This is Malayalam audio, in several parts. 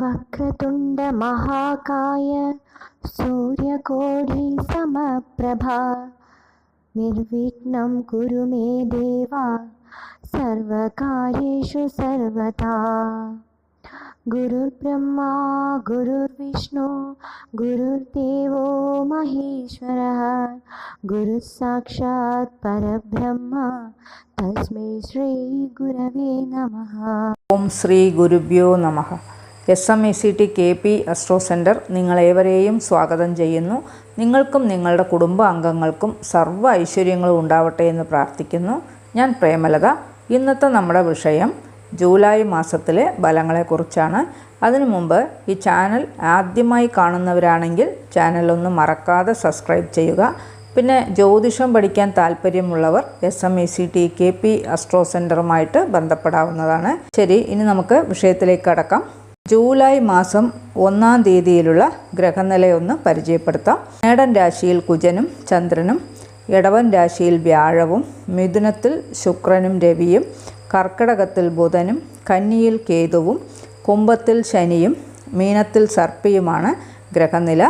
वक्रतुण्डमहाकाय सूर्यकोटिसमप्रभा। निर्विघ्नं कुरु मे देवा, सर्वकार्येषु सर्वथा। गुरुर्ब्रह्मा, गुरुर्विष्णु, गुरुर्देवो महेश्वरः। गुरुः साक्षात् परब्रह्म, तस्मै श्रीगुरवे नमः। ॐ श्रीगुरुभ्यो नमः। S M E C T K P astro center നിങ്ങളേവരെയും സ്വാഗതം ചെയ്യുന്നു. നിങ്ങൾക്കും നിങ്ങളുടെ കുടുംബ അംഗങ്ങൾക്കും സർവ ഐശ്വര്യങ്ങളും ഉണ്ടാവട്ടെ എന്ന് പ്രാർത്ഥിക്കുന്നു. ഞാൻ പ്രേമലത. ഇന്നത്തെ നമ്മുടെ വിഷയം ജൂലൈ മാസത്തിലെ ഫലങ്ങളെക്കുറിച്ചാണ്. അതിനു മുമ്പ് ഈ ചാനൽ ആദ്യമായി കാണുന്നവരാണെങ്കിൽ ചാനൽ ഒന്ന് മറക്കാതെ സബ്സ്ക്രൈബ് ചെയ്യുക. പിന്നെ ജ്യോതിഷം പഠിക്കാൻ താല്പര്യമുള്ളവർ S M E C T K P astro സെന്ററുമായിട്ട് ബന്ധപ്പെടാവുന്നതാണ്. ശരി ഇനി നമുക്ക് വിഷയത്തിലേക്ക് കടക്കാം. ജൂലൈ മാസം ഒന്നാം തീയതിയിലുള്ള ഗ്രഹനിലയൊന്ന് പരിചയപ്പെടുത്താം. മേടൻ രാശിയിൽ കുജനും ചന്ദ്രനും ഇടവൻ രാശിയിൽ വ്യാഴവും മിഥുനത്തിൽ ശുക്രനും രവിയും കർക്കിടകത്തിൽ ബുധനും കന്നിയിൽ കേതുവും കുംഭത്തിൽ ശനിയും മീനത്തിൽ സർപ്പിയുമാണ് ഗ്രഹനില.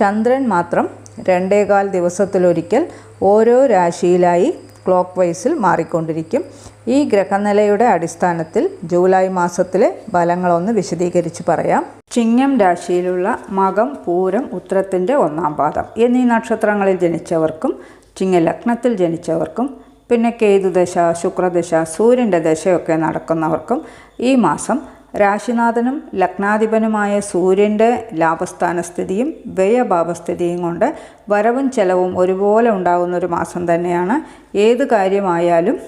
ചന്ദ്രൻ മാത്രം രണ്ടേകാൽ ദിവസത്തിലൊരിക്കൽ ഓരോ രാശിയിലായി ക്ലോക്ക് വൈസിൽ മാറിക്കൊണ്ടിരിക്കും. ഈ ഗ്രഹനിലയുടെ അടിസ്ഥാനത്തിൽ ജൂലൈ മാസത്തിലെ ഫലങ്ങളൊന്ന് വിശദീകരിച്ച് പറയാം. ചിങ്ങം രാശിയിലുള്ള മകം പൂരം ഉത്തരത്തിന്റെ ഒന്നാം പാദം എന്നീ നക്ഷത്രങ്ങളിൽ ജനിച്ചവർക്കും ചിങ്ങ ലഗ്നത്തിൽ ജനിച്ചവർക്കും പിന്നെ കേതുദശ ശുക്രദശ സൂര്യന്റെ ദശയൊക്കെ നടക്കുന്നവർക്കും ഈ മാസം രാശിനാഥനും ലഗ്നാധിപനുമായ സൂര്യന്റെ ലാഭസ്ഥാന സ്ഥിതിയും വ്യയഭാവസ്ഥിതിയും കൊണ്ട് വരവും ചെലവും ഒരുപോലെ ഉണ്ടാകുന്ന ഒരു മാസം തന്നെയാണ്. ഏത് കാര്യമായാലും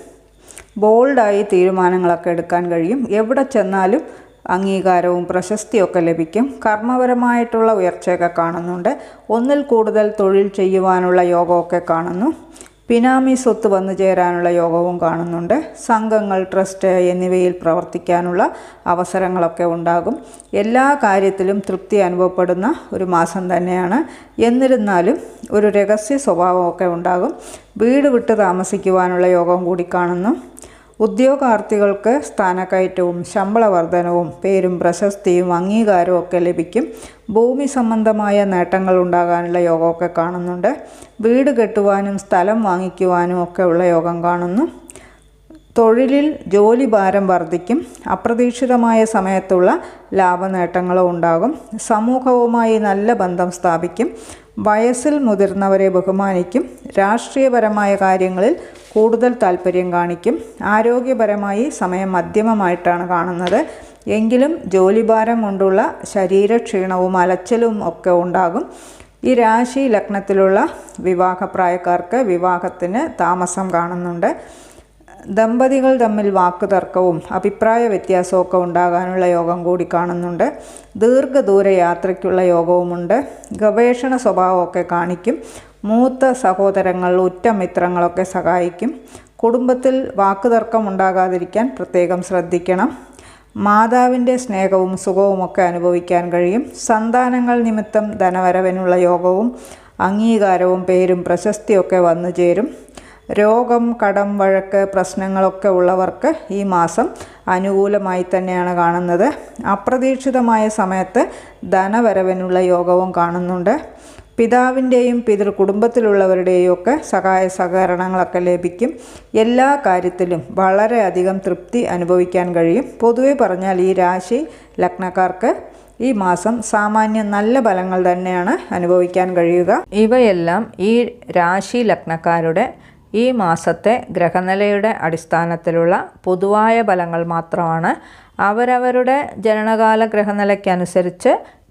ബോൾഡായി തീരുമാനങ്ങളൊക്കെ എടുക്കാൻ കഴിയും. എവിടെ ചെന്നാലും അംഗീകാരവും പ്രശസ്തിയൊക്കെ ലഭിക്കും. കർമ്മപരമായിട്ടുള്ള ഉയർച്ചയൊക്കെ കാണുന്നുണ്ട്. ഒന്നിൽ കൂടുതൽ തൊഴിൽ ചെയ്യുവാനുള്ള യോഗമൊക്കെ കാണുന്നു. പിനാമി സ്വത്ത് വന്നു ചേരാനുള്ള യോഗവും കാണുന്നുണ്ട്. സംഘങ്ങൾ ട്രസ്റ്റ് എന്നിവയിൽ പ്രവർത്തിക്കാനുള്ള അവസരങ്ങളൊക്കെ ഉണ്ടാകും. എല്ലാ കാര്യത്തിലും തൃപ്തി അനുഭവപ്പെടുന്ന ഒരു മാസം തന്നെയാണ്. എന്നിരുന്നാലും ഒരു രഹസ്യ സ്വഭാവമൊക്കെ ഉണ്ടാകും. വീട് വിട്ട് താമസിക്കുവാനുള്ള യോഗം കൂടി കാണുന്നു. ഉദ്യോഗാർത്ഥികൾക്ക് സ്ഥാനക്കയറ്റവും ശമ്പള വർധനവും പേരും പ്രശസ്തിയും അംഗീകാരവും ഒക്കെ ലഭിക്കും. ഭൂമി സംബന്ധമായ നേട്ടങ്ങൾ ഉണ്ടാകാനുള്ള യോഗമൊക്കെ കാണുന്നുണ്ട്. വീട് കെട്ടുവാനും സ്ഥലം വാങ്ങിക്കുവാനും ഒക്കെ ഉള്ള യോഗം കാണുന്നു. തൊഴിലിൽ ജോലി ഭാരം വർദ്ധിക്കും അപ്രതീക്ഷിതമായ സമയത്തുള്ള ലാഭനേട്ടങ്ങളും ഉണ്ടാകും. സമൂഹവുമായി നല്ല ബന്ധം സ്ഥാപിക്കും. വയസ്സിൽ മുതിർന്നവരെ ബഹുമാനിക്കും. രാഷ്ട്രീയപരമായ കാര്യങ്ങളിൽ കൂടുതൽ താല്പര്യം കാണിക്കും. ആരോഗ്യപരമായി സമയം മധ്യമമായിട്ടാണ് കാണുന്നത്. എങ്കിലും ജോലിഭാരം കൊണ്ടുള്ള ശരീരക്ഷീണവും അലച്ചലും ഒക്കെ ഉണ്ടാകും. ഈ രാശി ലഗ്നത്തിലുള്ള വിവാഹപ്രായക്കാർക്ക് വിവാഹത്തിന് താമസം കാണുന്നുണ്ട്. ദമ്പതികൾ തമ്മിൽ വാക്കുതർക്കവും അഭിപ്രായ വ്യത്യാസമൊക്കെ ഉണ്ടാകാനുള്ള യോഗം കൂടി കാണുന്നുണ്ട്. ദീർഘദൂര യാത്രയ്ക്കുള്ള യോഗവുമുണ്ട്. ഗവേഷണ സ്വഭാവമൊക്കെ കാണിക്കും. മൂത്ത സഹോദരങ്ങൾ ഉറ്റ മിത്രങ്ങളൊക്കെ സഹായിക്കും. കുടുംബത്തിൽ വാക്കുതർക്കം ഉണ്ടാകാതിരിക്കാൻ പ്രത്യേകം ശ്രദ്ധിക്കണം. മാതാവിന്റെ സ്നേഹവും സുഖവുമൊക്കെ അനുഭവിക്കാൻ കഴിയും. സന്താനങ്ങൾ നിമിത്തം ധനവരവിനുള്ള യോഗവും അംഗീകാരവും പേരും പ്രശസ്തിയൊക്കെ വന്നു ചേരും. രോഗം കടം വഴക്ക് പ്രശ്നങ്ങളൊക്കെ ഉള്ളവർക്ക് ഈ മാസം അനുകൂലമായി തന്നെയാണ് കാണുന്നത്. അപ്രതീക്ഷിതമായ സമയത്ത് ധനവരവിനുള്ള യോഗവും കാണുന്നുണ്ട്. പിതാവിന്റെയും പിതൃ കുടുംബത്തിലുള്ളവരുടെയും ഒക്കെ സഹായ സഹകരണങ്ങളൊക്കെ ലഭിക്കും. എല്ലാ കാര്യത്തിലും വളരെയധികം തൃപ്തി അനുഭവിക്കാൻ കഴിയും. പൊതുവെ പറഞ്ഞാൽ ഈ രാശി ലഗ്നക്കാർക്ക് ഈ മാസം സാമാന്യം നല്ല ഫലങ്ങൾ തന്നെയാണ് അനുഭവിക്കാൻ കഴിയുക. ഇവയെല്ലാം ഈ രാശി ലഗ്നക്കാരുടെ ഈ മാസത്തെ ഗ്രഹനിലയുടെ അടിസ്ഥാനത്തിലുള്ള പൊതുവായ ഫലങ്ങൾ മാത്രമാണ്. അവരവരുടെ ജനനകാല ഗ്രഹനിലയ്ക്കനുസരിച്ച്